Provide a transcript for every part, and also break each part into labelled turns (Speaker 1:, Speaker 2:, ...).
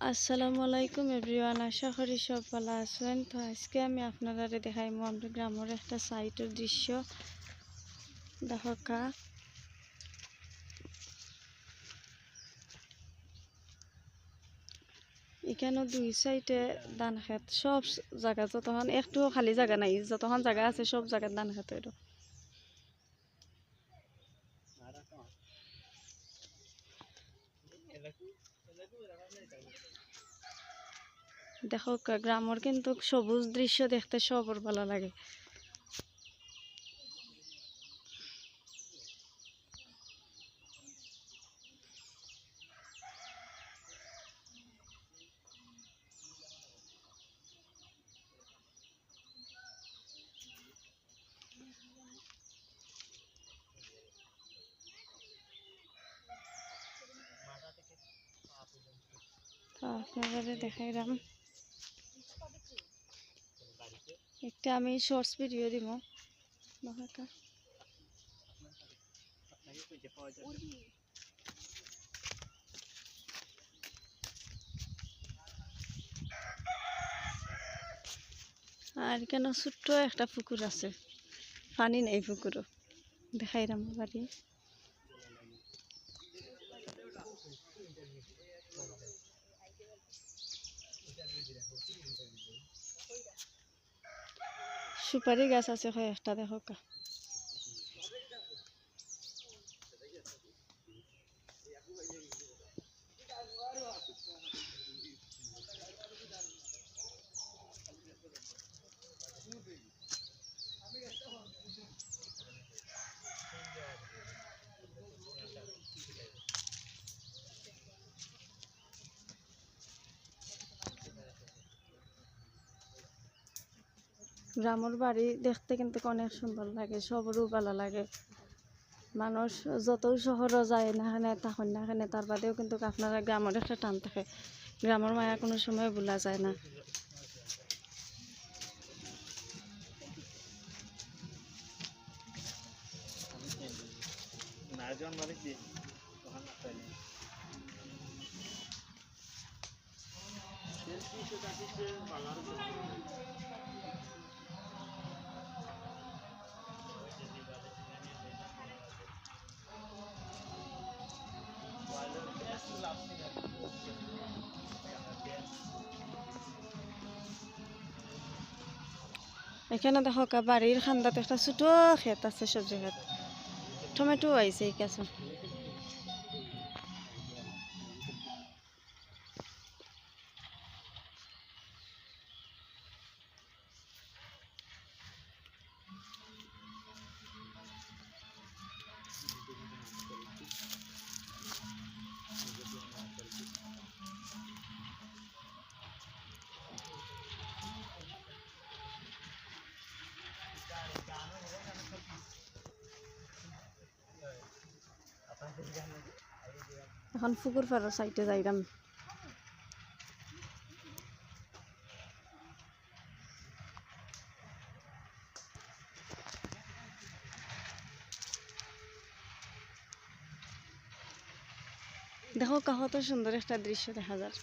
Speaker 1: আসসালামু আলাইকুম এভরিওয়ান, আশা করি সব ভালো আছেন। তো আজকে আমি আপনারা দেখাইমু আমরা গ্রামের একটা সাইটের দৃশ্য। দেখো কা। এখানে দুই সাইডে ধান খেত। সব জায়গা যতক্ষণ একটু খালি জায়গা নাই যতক্ষণ জায়গা আছে সব জায়গায় ধান খেত এটা দেখো গ্রামের কিন্তু সবুজ দৃশ্য দেখতে সবর ভালো লাগে। আপনাদের দেখাইলাম। একটা আমি শর্টস ভিডিও দিব। আর কেন ছোট্ট একটা পুকুর আছে। পানি নেই পুকুরও। দেখাইলাম বাড়ি। সুপারি গাছ আছে কয়েকটা দেখো গ্রামের বাড়ি দেখতে কিন্তু অনেক সুন্দর লাগে সবরও ভালো লাগে। মানুষ যতই শহরও যায় না এখানে তখন না তার বাদেও কিন্তু আপনারা গ্রামের একটা টান থাকে। গ্রামের মায়া কোনো সময় ভোলা যায় না। এখানে দেখো কা বাড়ির খান্দাতে একটা ছোট ক্ষেত আছে সবজি ক্ষেত। টমেটো আইছে এই কাছে। এখন পুকুর পাড়ার সাইডে যাইলাম দেখো কত সুন্দর একটা দৃশ্য দেখা যায়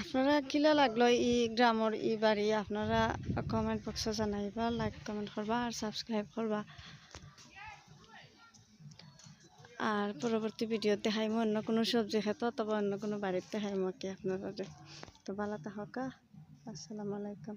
Speaker 1: আপনারা কিলা লাগল ই গ্রামর ই বাড়ি, আপনারা কমেন্ট বক্সে জানাইবা লাইক কমেন্ট করবা আর সাবস্ক্রাইব করবা। আর পরবর্তী ভিডিওতে দেখাইম অন্য কোনো সবজি খেত তবে অন্য কোনো বাড়িতে দেখাইমো কি আপনারা তো ভালো থাকা আসসালামু আলাইকুম।